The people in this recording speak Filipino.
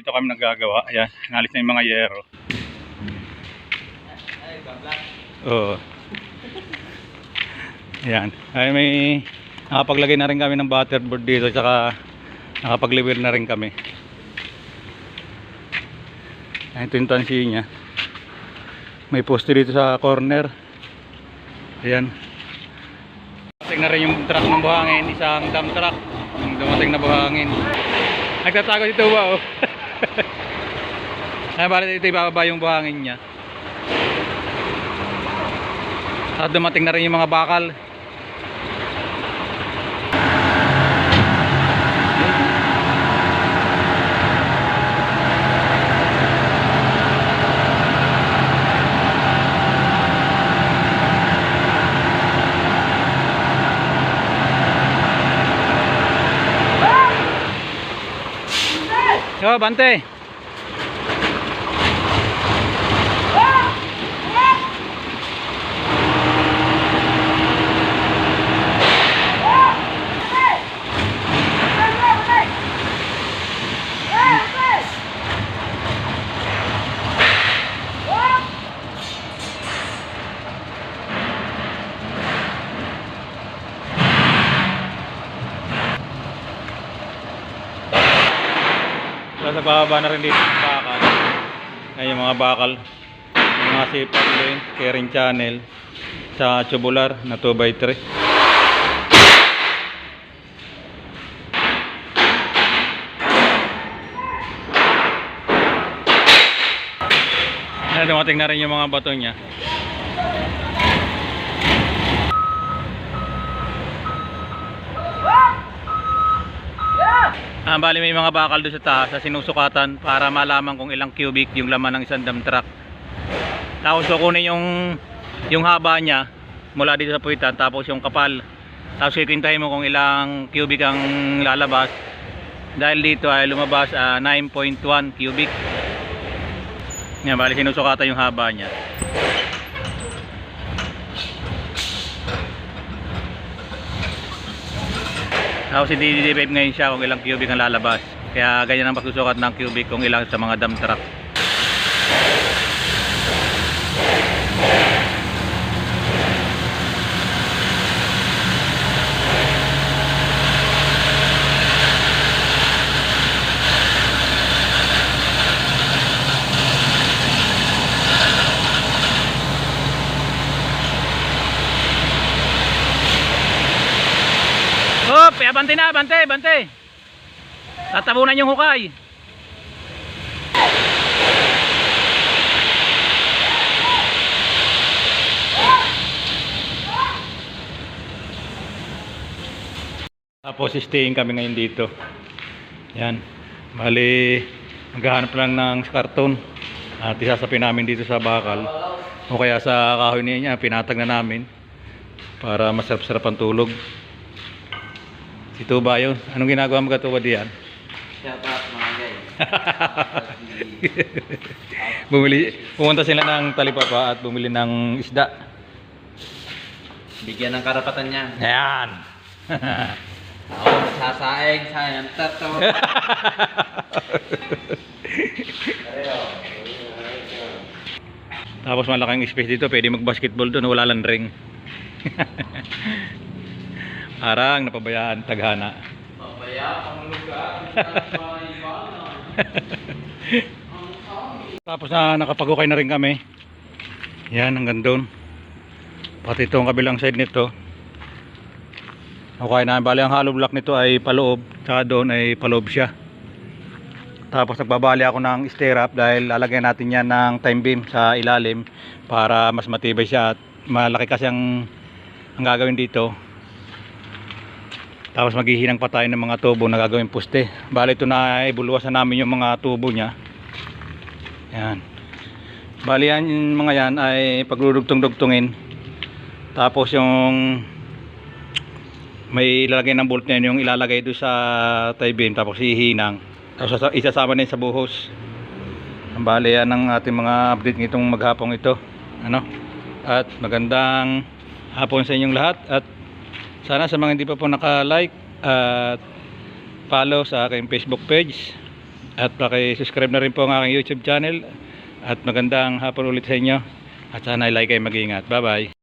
dito kami nagagawa. Ayan, nalis na yung mga yero. Oo. Ayan. Ay may nakapaglagay na rin kami ng butterboard dito tsaka nakapagliwir na rin kami. Ayan, ito yung tansi niya. May poste dito sa corner. Ayan. Dumating na rin yung truck ng buhangin, isang dump truck. Dumating na buhangin. Nagtatago dito ba oh? Ay, bali dito ibababa yung buhangin niya. At dumating na rin yung mga bakal. हो बनते Tapos nagbababa na rin dito yung bakal. Yung mga bakal. Mga sipag din, Kering Channel, sa tubular na 2x3. Ayan, dumating na rin yung mga bato niya. Ah, bali may mga bakal doon sa taas sa sinusukatan para malaman kung ilang cubic yung laman ng isang dump truck. Tapos kukunin yung yung haba niya mula dito sa puwitan tapos yung kapal. Tapos kikintahin mo kung ilang cubic ang lalabas. Dahil dito ay lumabas ah, 9.1 cubic. Yan, bali sinusukatan yung haba niya. Tapos i-derive ngayon siya kung ilang cubic ang lalabas. Kaya ganyan ang pagsusukat ng cubic kung ilang sa mga dump truck. Abante na, abante, abante. Tatabunan yung hukay. Tapos staying kami ngayon dito. Yan. Bali, maghahanap lang ng karton. At isasapin namin dito sa bakal. O kaya sa kahoy niya, pinatag na namin. Para masarap-sarap ang tulog. Si Tuba yun. Anong ginagawa mo ka Tuba diyan? Shout out mga guys. bumili, pumunta sila ng talipapa at bumili ng isda. Bigyan ng karapatan niya. Ayan. Ako sasaeg sa yan. Tato. Tapos malaking space dito, pwede mag-basketball doon, wala lang ring. Arang napabayaan taghana. Papaya, ang lugar. Tapos na nakapag-ukay na rin kami. Yan hanggang doon. Pati itong kabilang side nito. Okay na, bali ang hollow block nito ay paloob, tsaka doon ay paloob siya. Tapos nagbabali ako ng stirrup dahil lalagyan natin yan ng time beam sa ilalim para mas matibay siya at malaki kasi ang, ang gagawin dito. Tapos maghihinang pa tayo ng mga tubo na gagawin puste. Bali ito na ay buluwasan namin yung mga tubo niya. Yan. Bali yan, mga yan ay paglulugtong-dugtungin. Tapos yung may ilalagay ng bolt na yun, yung ilalagay doon sa tie beam tapos hihinang. Tapos sasa- isasama na sa buhos. Ang bali yan ang ating mga update nitong maghapong ito. Ano? At magandang hapon sa inyong lahat at sana sa mga hindi pa po naka-like at follow sa aking Facebook page At paki-subscribe na rin po ang aking YouTube channel. At magandang hapon ulit sa inyo. At sana ay like kayo mag-ingat. Bye-bye.